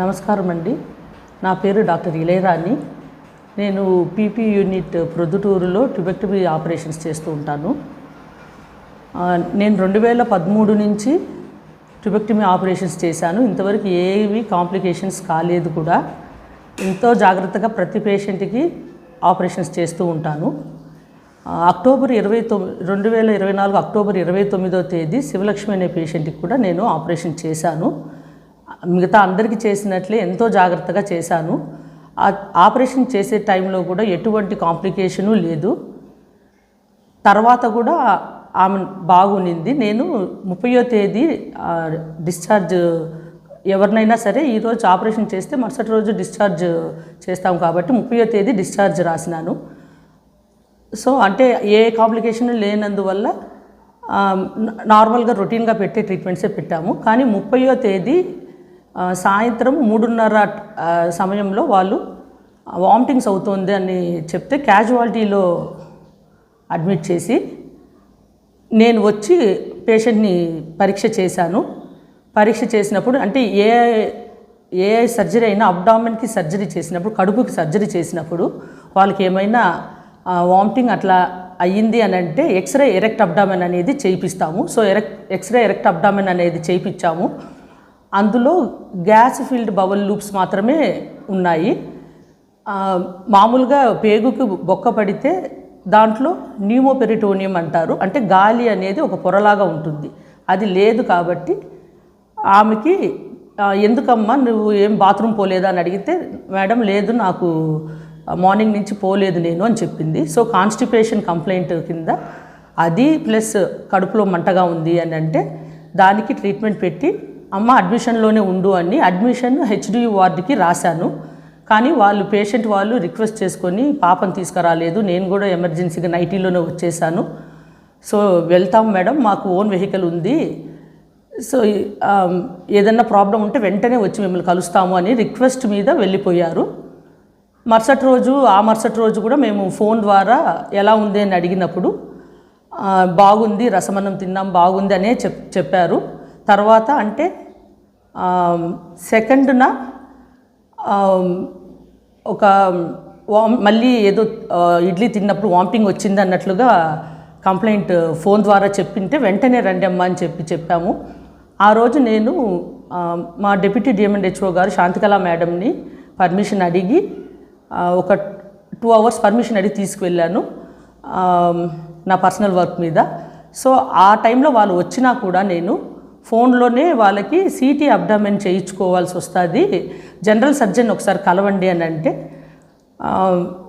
నమస్కారం అండి. నా పేరు డాక్టర్ ఇళయరాణి. నేను పీపీ యూనిట్ ప్రొద్దుటూరులో ట్యుబెక్టమీ ఆపరేషన్స్ చేస్తూ ఉంటాను. నేను రెండు వేల పదమూడు నుంచి ట్యుబెక్టమీ ఆపరేషన్స్ చేశాను. ఇంతవరకు ఏవి కాంప్లికేషన్స్ కాలేదు కూడా. ఎంతో జాగ్రత్తగా ప్రతి పేషెంట్కి ఆపరేషన్స్ చేస్తూ ఉంటాను. అక్టోబర్ ఇరవై తొమ్మిది రెండు వేల ఇరవై నాలుగు అక్టోబర్ ఇరవై తొమ్మిదో తేదీ శివలక్ష్మి అనే పేషెంట్కి కూడా నేను ఆపరేషన్ చేశాను. మిగతా అందరికీ చేసినట్లే ఎంతో జాగ్రత్తగా చేశాను. ఆ ఆపరేషన్ చేసే టైంలో కూడా ఎటువంటి కాంప్లికేషను లేదు. తర్వాత కూడా ఆమె బాగునింది. నేను ముప్పయో తేదీ డిశ్చార్జ్ ఎవరినైనా సరే ఈరోజు ఆపరేషన్ చేస్తే మరుసటి రోజు డిశ్చార్జ్ చేస్తాం కాబట్టి ముప్పయో తేదీ డిశ్చార్జ్ రాసినాను. సో అంటే ఏ కాంప్లికేషన్ లేనందువల్ల నార్మల్గా రొటీన్గా పెట్టే ట్రీట్మెంట్సే పెట్టాము. కానీ ముప్పయో తేదీ సాయంత్రం మూడున్నర సమయంలో వాళ్ళు వామిటింగ్స్ అవుతుంది అని చెప్తే క్యాజువాలిటీలో అడ్మిట్ చేసి నేను వచ్చి పేషెంట్ని పరీక్ష చేశాను. పరీక్ష చేసినప్పుడు అంటే ఏ ఏ సర్జరీ అయినా అబ్డామిన్కి సర్జరీ చేసినప్పుడు కడుపుకి సర్జరీ చేసినప్పుడు వాళ్ళకి ఏమైనా వామిటింగ్ అట్లా అయ్యింది అని అంటే ఎక్స్రే ఎరెక్ట్ అబ్డామెన్ అనేది చేయిస్తాము so erect X-ray erect abdomen అనేది చేయించాము అందులో గ్యాస్ ఫీల్డ్ బవల్ లూప్స్ మాత్రమే ఉన్నాయి. మామూలుగా పేగుకి బొక్క పడితే దాంట్లో న్యూమోపెరిటోనియం అంటారు. అంటే గాలి అనేది ఒక పొరలాగా ఉంటుంది. అది లేదు కాబట్టి ఆమెకి ఎందుకమ్మా నువ్వు ఏం బాత్రూమ్ పోలేదా అని అడిగితే మేడం లేదు నాకు మార్నింగ్ నుంచి పోలేదు నేను అని చెప్పింది. సో కాన్స్టిపేషన్ కంప్లైంట్ కింద అది ప్లస్ కడుపులో మంటగా ఉంది అని అంటే దానికి ట్రీట్మెంట్ పెట్టి అమ్మ అడ్మిషన్లోనే ఉండు అని అడ్మిషన్ హెచ్డియు వార్డుకి రాశాను. కానీ వాళ్ళు పేషెంట్ వాళ్ళు రిక్వెస్ట్ చేసుకొని పాపను తీసుకురాలేదు. నేను కూడా ఎమర్జెన్సీగా నైటీలోనే వచ్చేసాను. సో వెళ్తాం మేడం. మాకు ఓన్ వెహికల్ ఉంది. సో ఏదన్నా ప్రాబ్లం ఉంటే వెంటనే వచ్చి మిమ్మల్ని కలుస్తాము అని రిక్వెస్ట్ మీద వెళ్ళిపోయారు. మరుసటి రోజు ఆ మరుసటి రోజు కూడా మేము ఫోన్ ద్వారా ఎలా ఉంది అని అడిగినప్పుడు బాగుంది రసమన్నం తిన్నాం బాగుంది అనే చెప్ చెప్పారు. తర్వాత అంటే సెకండ్న ఒక వామ్ మళ్ళీ ఏదో ఇడ్లీ తిన్నప్పుడు వామిటింగ్ వచ్చింది అన్నట్లుగా కంప్లైంట్ ఫోన్ ద్వారా చెప్పింటే వెంటనే రండి అమ్మా అని చెప్పి చెప్పాము. ఆ రోజు నేను మా డిప్యూటీ డిఎంఎండ్హెచ్ఓ గారు శాంతికళ మేడంని పర్మిషన్ అడిగి ఒక టూ అవర్స్ పర్మిషన్ అడిగి తీసుకువెళ్ళాను నా పర్సనల్ వర్క్ మీద. సో ఆ టైంలో వాళ్ళు వచ్చినా కూడా నేను ఫోన్లోనే వాళ్ళకి సీటీ అబ్డామెన్ చేయించుకోవాల్సి వస్తుంది. జనరల్ సర్జన్ ఒకసారి కలవండి అని అంటే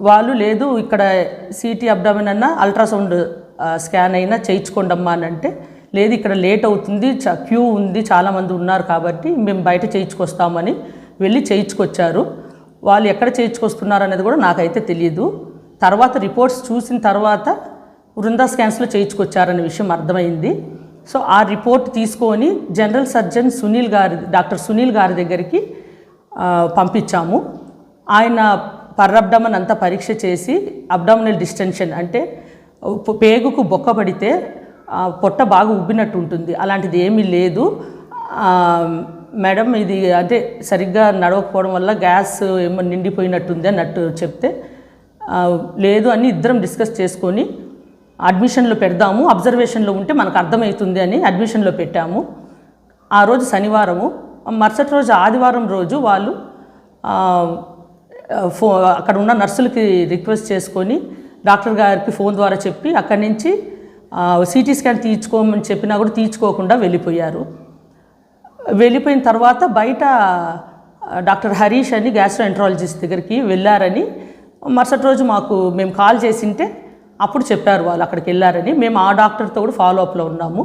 వాళ్ళు లేదు ఇక్కడ సీటీ అబ్డామెన్ అన్నా అల్ట్రాసౌండ్ స్కాన్ అయినా చేయించుకోండమ్మా అని అంటే లేదు ఇక్కడ లేట్ అవుతుంది చ క్యూ ఉంది చాలామంది ఉన్నారు కాబట్టి మేము బయట చేయించుకొస్తామని వెళ్ళి చేయించుకొచ్చారు. వాళ్ళు ఎక్కడ చేయించుకొస్తున్నారు అనేది కూడా నాకైతే తెలియదు తర్వాత రిపోర్ట్స్ చూసిన తర్వాత వృందా స్కాన్స్లో చేయించుకొచ్చారనే విషయం అర్థమైంది. సో ఆ రిపోర్ట్ తీసుకొని జనరల్ సర్జన్ సునీల్ గారి డాక్టర్ సునీల్ గారి దగ్గరికి పంపించాము. ఆయన పర్రబ్డమన్ అంతా పరీక్ష చేసి అబ్డామినల్ డిస్టెన్షన్ అంటే పేగుకు బొక్క పడితే పొట్ట బాగా ఉబ్బినట్టు ఉంటుంది. అలాంటిది ఏమీ లేదు. మేడం ఇది అంటే సరిగ్గా నడవకపోవడం వల్ల గ్యాస్ ఏమో నిండిపోయినట్టుంది అన్నట్టు చెప్తే లేదు అని ఇద్దరం డిస్కస్ చేసుకొని అడ్మిషన్లో పెడదాము అబ్జర్వేషన్లో ఉంటే మనకు అర్థమవుతుంది అని అడ్మిషన్లో పెట్టాము. ఆ రోజు శనివారము మరుసటి రోజు ఆదివారం రోజు వాళ్ళు ఫో అక్కడ ఉన్న నర్సులకి రిక్వెస్ట్ చేసుకొని డాక్టర్ గారికి ఫోన్ ద్వారా చెప్పి అక్కడి నుంచి సిటీ స్కాన్ తీయించుకోమని చెప్పినా కూడా తీయించుకోకుండా వెళ్ళిపోయారు. వెళ్ళిపోయిన తర్వాత బయట డాక్టర్ హరీష్ అని గ్యాస్ట్రో ఎంట్రాలజిస్ట్ దగ్గరికి వెళ్ళారని మరుసటి రోజు మాకు మేము కాల్ చేసింటే అప్పుడు చెప్పారు వాళ్ళు అక్కడికి వెళ్ళారని. మేము ఆ డాక్టర్తో కూడా ఫాలో అప్లో ఉన్నాము.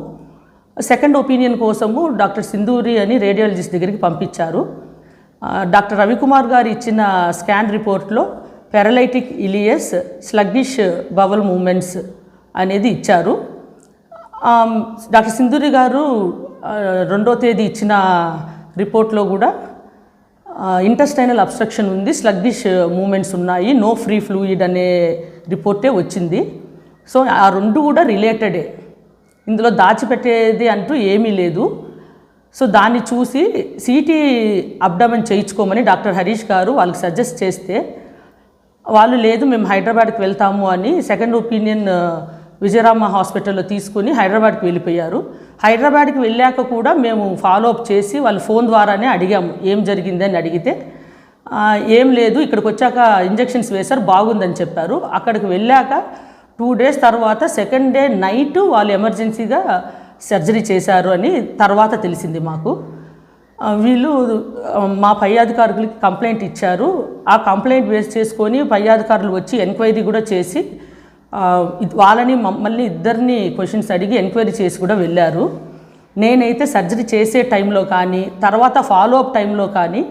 సెకండ్ ఒపీనియన్ కోసము డాక్టర్ సింధూరి అని రేడియాలజిస్ట్ దగ్గరికి పంపించారు. డాక్టర్ రవికుమార్ గారు ఇచ్చిన స్కాన్ రిపోర్ట్లో paralytic ileus sluggish bowel movements అనేది ఇచ్చారు. డాక్టర్ సింధూరి గారు రెండో తేదీ ఇచ్చిన రిపోర్ట్లో కూడా ఇంటెస్టైనల్ అబ్స్ట్రక్షన్ ఉంది స్లగ్గిష్ మూమెంట్స్ ఉన్నాయి నో ఫ్రీ ఫ్లూయిడ్ అనే రిపోర్టే వచ్చింది. సో ఆ రెండు కూడా రిలేటెడే. ఇందులో దాచిపెట్టేది అంటూ ఏమీ లేదు. సో దాన్ని చూసి సిటీ అబ్డమన్ చేయించుకోమని డాక్టర్ హరీష్ గారు వాళ్ళకి సజెస్ట్ చేస్తే వాళ్ళు లేదు మేము హైదరాబాద్కి వెళ్తాము అని సెకండ్ ఒపీనియన్ విజయరామ హాస్పిటల్లో తీసుకుని హైదరాబాద్కి వెళ్ళిపోయారు. హైదరాబాద్కి వెళ్ళాక కూడా మేము ఫాలో అప్ చేసి వాళ్ళు ఫోన్ ద్వారానే అడిగాము ఏం జరిగిందని అడిగితే ఏం లేదు ఇక్కడికి వచ్చాక ఇంజెక్షన్స్ వేశారు బాగుందని చెప్పారు. అక్కడికి వెళ్ళాక టూ డేస్ తర్వాత సెకండ్ డే నైట్ వాళ్ళు ఎమర్జెన్సీగా సర్జరీ చేశారు అని తర్వాత తెలిసింది మాకు. వీళ్ళు మా పై అధికారులకి కంప్లైంట్ ఇచ్చారు. ఆ కంప్లైంట్ బేస్ చేసుకొని పై అధికారులు వచ్చి ఎంక్వైరీ కూడా చేసి వాళ్ళని మమ్మల్ని ఇద్దరిని క్వశ్చన్స్ అడిగి ఎంక్వైరీ చేసి కూడా వెళ్ళారు. నేనైతే సర్జరీ చేసే టైంలో కానీ తర్వాత ఫాలో అప్ టైంలో కానీ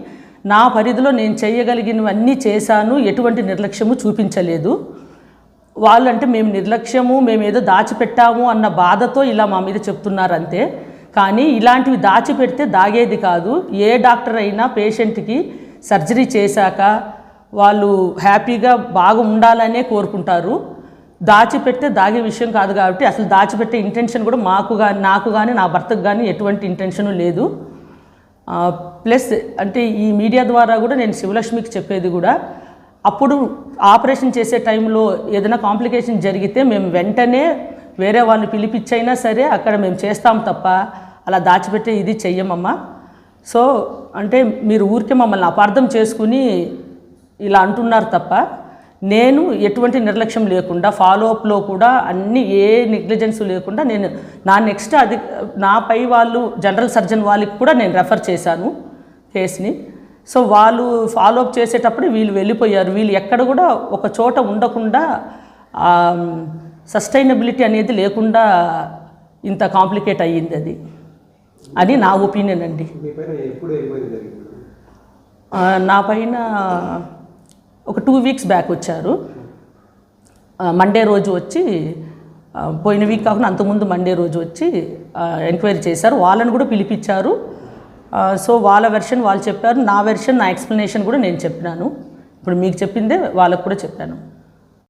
నా పరిధిలో నేను చేయగలిగినవన్నీ చేశాను ఎటువంటి నిర్లక్ష్యము చూపించలేదు. వాళ్ళంటే మేము నిర్లక్ష్యము మేము ఏదో దాచిపెట్టాము అన్న బాధతో ఇలా మా మీద చెప్తున్నారు అంతే కానీ ఇలాంటివి దాచిపెడితే దాగేది కాదు. ఏ డాక్టర్ అయినా పేషెంట్కి సర్జరీ చేశాక వాళ్ళు హ్యాపీగా బాగా ఉండాలనే కోరుకుంటారు. దాచిపెడితే దాగే విషయం కాదు కాబట్టి అసలు దాచిపెట్టే ఇంటెన్షన్ కూడా మాకు కానీ నాకు కానీ నా భర్తకు కానీ ఎటువంటి ఇంటెన్షను లేదు. ప్లస్ అంటే ఈ మీడియా ద్వారా కూడా నేను శివలక్ష్మికి చెప్పేది కూడా అప్పుడు ఆపరేషన్ చేసే టైంలో ఏదైనా కాంప్లికేషన్ జరిగితే మేము వెంటనే వేరే వాళ్ళని పిలిపించైనా సరే అక్కడ మేము చేస్తాం తప్ప అలా దాచిపెట్టే ఇది చెయ్యమమ్మా. సో అంటే మీరు ఊరికే మమ్మల్ని అపార్థం చేసుకుని ఇలా అంటున్నారు తప్ప నేను ఎటువంటి నిర్లక్ష్యం లేకుండా ఫాలో అప్లో కూడా అన్ని ఏ నెగ్లిజెన్స్ లేకుండా నేను నా నెక్స్ట్ అది నా పై వాళ్ళు జనరల్ సర్జన్ వాళ్ళకి కూడా నేను రెఫర్ చేశాను కేసుని సో వాళ్ళు ఫాలో అప్ చేసేటప్పుడు వీళ్ళు వెళ్ళిపోయారు. వీళ్ళు ఎక్కడ కూడా ఒక చోట ఉండకుండా సస్టైనబిలిటీ అనేది లేకుండా ఇంత కాంప్లికేట్ అయ్యింది అది. అని నా ఒపీనియన్ అండి. నా పైన ఒక టూ వీక్స్ బ్యాక్ వచ్చారు. మండే రోజు వచ్చి పోయిన వీక్ కాకుండా అంతకుముందు మండే రోజు వచ్చి ఎంక్వైరీ చేశారు. వాళ్ళని కూడా పిలిపించారు. సో వాళ్ళ వెర్షన్ వాళ్ళు చెప్పారు. నా వెర్షన్ నా ఎక్స్ప్లెనేషన్ కూడా నేను చెప్పినాను. ఇప్పుడు మీకు చెప్పిందే వాళ్ళకు కూడా చెప్పాను.